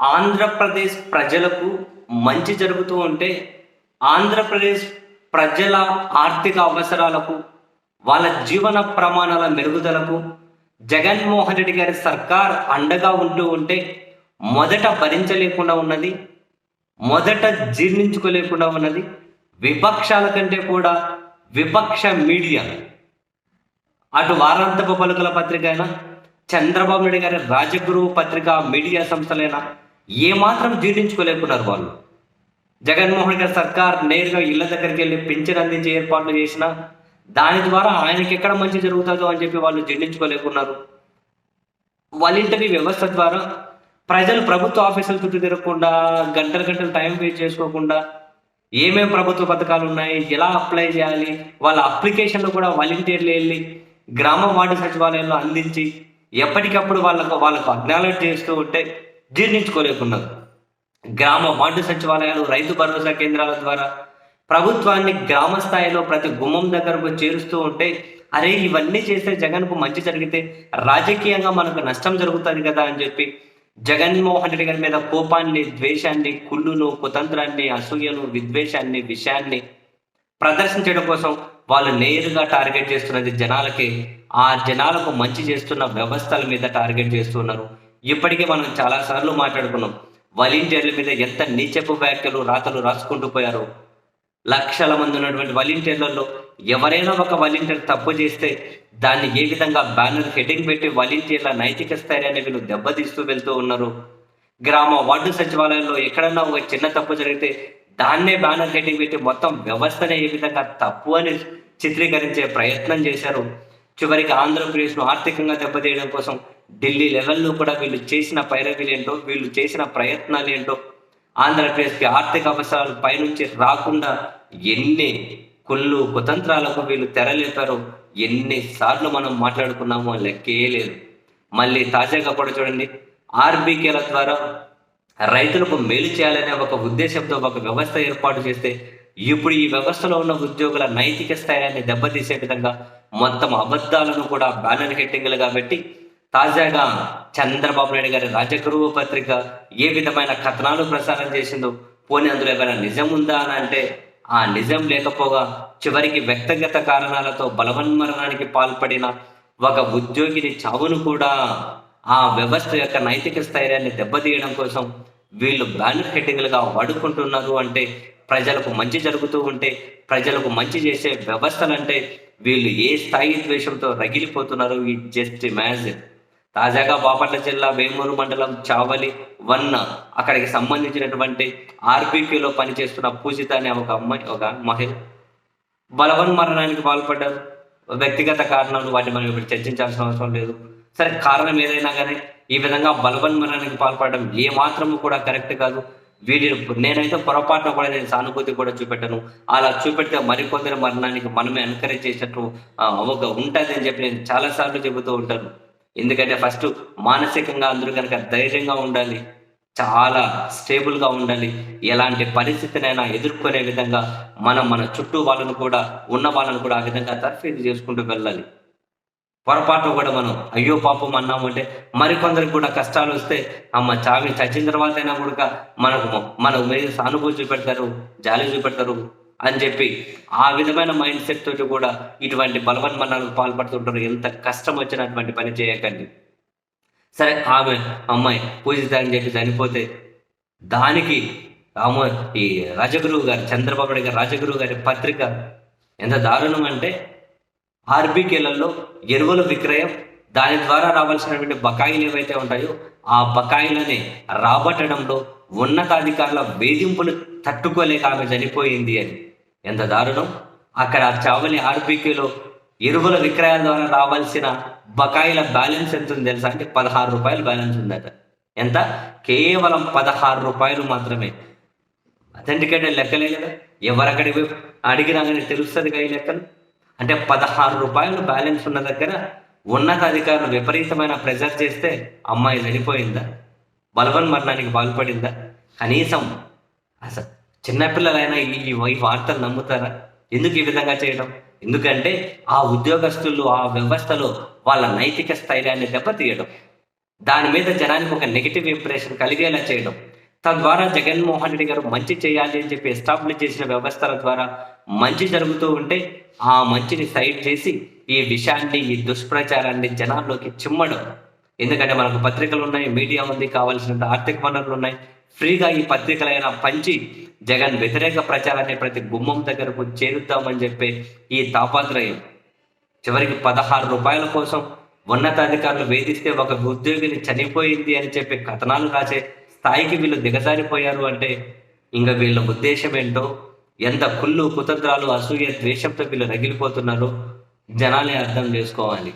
ఆంధ్రప్రదేశ్ ప్రజలకు మంచి జరుగుతూ ఉంటే ఆంధ్రప్రదేశ్ ప్రజల ఆర్థిక అవసరాలకు వాళ్ళ జీవన ప్రమాణాల మెరుగుదలకు జగన్మోహన్ రెడ్డి గారి సర్కార్ అండగా ఉంటూ ఉంటే మొదట భరించలేకుండా ఉన్నది మొదట జీర్ణించుకోలేకుండా ఉన్నది విపక్షాల కంటే కూడా విపక్ష మీడియా. అటు వారాంతపు పలుకుల పత్రిక అయినా చంద్రబాబు నాయుడు గారి రాజగురువు పత్రిక మీడియా సంస్థలైనా ఏమాత్రం జీర్ణించుకోలేకున్నారు వాళ్ళు. జగన్మోహన్ గారి సర్కార్ నేరుగా ఇళ్ళ దగ్గరికి వెళ్ళి పింఛన్ అందించే ఏర్పాట్లు చేసిన దాని ద్వారా ఆయనకి ఎక్కడ మంచి జరుగుతుందో అని చెప్పి వాళ్ళు జీర్ణించుకోలేకున్నారు వాలంటరీ వ్యవస్థ ద్వారా ప్రజలు ప్రభుత్వ ఆఫీసుల చుట్టూ తిరగకుండా గంటలు గంటలు టైం వేస్ట్ చేసుకోకుండా ఏమేం ప్రభుత్వ పథకాలు ఉన్నాయి ఎలా అప్లై చేయాలి వాళ్ళ అప్లికేషన్లు కూడా వాలంటీర్లు వెళ్ళి గ్రామ వార్డు సచివాలయంలో అందించి ఎప్పటికప్పుడు వాళ్ళకు వాళ్ళకు అక్నాలెడ్జ్ చేస్తూ ఉంటే జీర్ణించుకోలేకున్నారు గ్రామ వార్డు సచివాలయాలు రైతు భరోసా కేంద్రాల ద్వారా ప్రభుత్వాన్ని గ్రామ స్థాయిలో ప్రతి గుమ్మం దగ్గరకు చేరుస్తూ ఉంటే అరే ఇవన్నీ చేస్తే జగన్కు మంచి జరిగితే రాజకీయంగా మనకు నష్టం జరుగుతుంది కదా అని చెప్పి జగన్మోహన్ రెడ్డి గారి మీద కోపాన్ని ద్వేషాన్ని కుళ్ళును కుతంత్రాన్ని అసూయను విద్వేషాన్ని విషయాన్ని ప్రదర్శించడం కోసం వాళ్ళు నేరుగా టార్గెట్ చేస్తున్నది జనాలకి. ఆ జనాలకు మంచి చేస్తున్న వ్యవస్థల మీద టార్గెట్ చేస్తున్నారు ఇప్పటికే మనం చాలా సార్లు మాట్లాడుకున్నాం. వాలంటీర్ల మీద ఎంత నీచపు వ్యాఖ్యలు రాతలు రాసుకుంటూ పోయారు. లక్షల మంది ఉన్నటువంటి వాలంటీర్లలో ఎవరైనా ఒక వాలంటీర్ తప్పు చేస్తే దాన్ని ఏ విధంగా బ్యానర్ హెడ్డింగ్ పెట్టి వాలంటీర్ల నైతిక స్థైర్యాన్ని వీళ్ళు దెబ్బతీస్తూ వెళ్తూ ఉన్నారు. గ్రామ వార్డు సచివాలయంలో ఎక్కడన్నా ఒక చిన్న తప్పు జరిగితే దాన్నే బ్యానర్ హెడ్డింగ్ పెట్టి మొత్తం వ్యవస్థనే ఏ విధంగా తప్పు అని చిత్రీకరించే ప్రయత్నం చేశారు. చివరికి ఆంధ్రప్రదేశ్ను ఆర్థికంగా దెబ్బతీయడం కోసం ఢిల్లీ లెవెల్లో కూడా వీళ్ళు చేసిన పైరవీలు ఏంటో వీళ్ళు చేసిన ప్రయత్నాలు ఏంటో ఆంధ్రప్రదేశ్కి ఆర్థిక అవసరాలు పైనుంచి రాకుండా ఎన్ని కుళ్ళు కుతంత్రాలకు వీళ్ళు తెరలేపారో ఎన్నిసార్లు మనం మాట్లాడుకున్నామో లెక్కే లేదు. మళ్ళీ తాజాగా కూడా చూడండి ఆర్బీకేల ద్వారా రైతులకు మేలు చేయాలనే ఒక ఉద్దేశంతో ఒక వ్యవస్థ ఏర్పాటు చేస్తే ఇప్పుడు ఈ వ్యవస్థలో ఉన్న ఉద్యోగుల నైతిక స్థాయిని దెబ్బతీసే విధంగా మొత్తం అబద్ధాలను కూడా బ్యానర్ హెట్టింగ్లుగా పెట్టి తాజాగా చంద్రబాబు నాయుడు గారి రాజగురువు పత్రిక ఏ విధమైన కథనాలు ప్రసారం చేసిందో పోనీ అందులో ఏమైనా నిజం ఉందా అని అంటే ఆ నిజం లేకపోగా చివరికి వ్యక్తిగత కారణాలతో బలవన్మరణానికి పాల్పడిన ఒక ఉద్యోగిని చావును కూడా ఆ వ్యవస్థ యొక్క నైతిక స్థైర్యాన్ని దెబ్బతీయడం కోసం వీళ్ళు బ్యానర్ హెడ్డింగ్లుగా వాడుకుంటున్నారు అంటే ప్రజలకు మంచి జరుగుతూ ఉంటే ప్రజలకు మంచి చేసే వ్యవస్థలంటే వీళ్ళు ఏ స్థాయి ద్వేషంతో రగిలిపోతున్నారు ఈ జస్ట్ ఇమాజిన్ తాజాగా బాపట్ల జిల్లా వేమూరు మండలం చావలి వన్న అక్కడికి సంబంధించినటువంటి ఆర్బీపీలో పనిచేస్తున్న పూజిత అనే ఒక అమ్మాయి ఒక మహిళ బలవన్ మరణానికి పాల్పడ్డారు. వ్యక్తిగత కారణాలు వాటిని మనం ఇప్పుడు చర్చించాల్సిన అవసరం లేదు. సరే కారణం ఏదైనా కానీ ఈ విధంగా బలవన్ మరణానికి పాల్పడడం ఏ మాత్రము కూడా కరెక్ట్ కాదు. వీటిని నేనైతే పొరపాటున కూడా నేను సానుభూతి కూడా చూపెట్టను. అలా చూపెడితే మరికొందరి మరణానికి మనమే ఎన్కరేజ్ చేసినట్టు ఆ, అవగా ఉంటుంది అని చెప్పి నేను చాలాసార్లు చెబుతూ ఉంటాను. ఎందుకంటే ఫస్ట్ మానసికంగా అందరూ కనుక ధైర్యంగా ఉండాలి చాలా స్టేబుల్గా ఉండాలి. ఎలాంటి పరిస్థితినైనా ఎదుర్కొనే విధంగా మనం మన చుట్టూ వాళ్ళను కూడా ఉన్న వాళ్ళను కూడా ఆ విధంగా తర్ఫీదు చేసుకుంటూ వెళ్ళాలి. పొరపాటు కూడా మనం అయ్యో పాపం అన్నామంటే మరికొందరికి కూడా కష్టాలు వస్తే అమ్మ చావి చచ్చిన తర్వాత అయినా కూడా మనకు మన మీద సానుభూతి చూపెడతారు జాలి చూపెడతారు అని చెప్పి ఆ విధమైన మైండ్ సెట్ తోటి కూడా ఇటువంటి బలవన్మరణాలకు పాల్పడుతుంటారు. ఎంత కష్టం వచ్చినటువంటి పని చేయకండి. సరే ఆమె అమ్మాయి పూజితారని చెప్పి చనిపోతే దానికి ఆమె ఈ రాజగురువు గారు చంద్రబాబు నాయుడు గారు రాజగురువు గారి పత్రిక ఎంత దారుణం అంటే ఆర్బీకేలలో ఎరువుల విక్రయం దాని ద్వారా రావాల్సినటువంటి బకాయిలు ఏవైతే ఉంటాయో ఆ బకాయిలని రాబట్టడంలో ఉన్నతాధికారుల వేధింపులు తట్టుకోలేక ఆమె చనిపోయింది అని. ఎంత దారుణం? అక్కడ చావలి ఆర్బీకేలో ఎరువుల విక్రయాల ద్వారా రావాల్సిన బకాయిల బ్యాలెన్స్ ఎంత ఉంది తెలుసా? అంటే పదహారు రూపాయలు బ్యాలెన్స్ ఉందట. ఎంత? కేవలం పదహారు రూపాయలు మాత్రమే. అథెంటికేట్ లెక్కలే కదా. ఎవరక్కడికి పోయి అడిగినా కానీ తెలుస్తుంది కదా ఈ లెక్కలు? అంటే పదహారు రూపాయలు బ్యాలెన్స్ ఉన్న దగ్గర ఉన్నతాధికారులు విపరీతమైన ప్రెజర్ చేస్తే అమ్మాయి చనిపోయిందా? బలవన్ మరణానికి పాల్పడిందా? కనీసం అసలు చిన్నపిల్లలైనా ఈ ఈ వార్తలు నమ్ముతారా? ఎందుకు ఈ విధంగా చేయడం? ఎందుకంటే ఆ ఉద్యోగస్తులు ఆ వ్యవస్థలో వాళ్ళ నైతిక స్థైర్యాన్ని దెబ్బతీయడం దాని మీద జనానికి ఒక నెగిటివ్ ఇంప్రెషన్ కలిగేలా చేయడం. తద్వారా జగన్మోహన్ రెడ్డి గారు మంచి చేయాలి అని చెప్పి ఎస్టాబ్లిష్ చేసిన వ్యవస్థల ద్వారా మంచి జరుగుతూ ఉంటే ఆ మంచిని సైడ్ చేసి ఈ విషయాన్ని ఈ దుష్ప్రచారాన్ని జనాల్లోకి చిమ్మడం. ఎందుకంటే మనకు పత్రికలు ఉన్నాయి మీడియా ఉంది కావాల్సినంత ఆర్థిక వనరులు ఉన్నాయి. ఫ్రీగా ఈ పత్రికలైన పంచి జగన్ వ్యతిరేక ప్రచారాన్ని ప్రతి గుమ్మం దగ్గరకు చేరుద్దామని చెప్పి ఈ తాపాత్రయం చివరికి పదహారు రూపాయల కోసం ఉన్నతాధికారులు వేధిస్తే ఒక ఉద్యోగిని చనిపోయింది అని చెప్పి కథనాలు రాసే స్థాయికి వీళ్ళు దిగజారిపోయారు అంటే ఇంకా వీళ్ళ ఉద్దేశం ఏంటో? ఎంత కుళ్ళు కుతంత్రాలు అసూయ ద్వేషంతో వీళ్ళు రగిలిపోతున్నారో జనాలే అర్థం చేసుకోవాలి.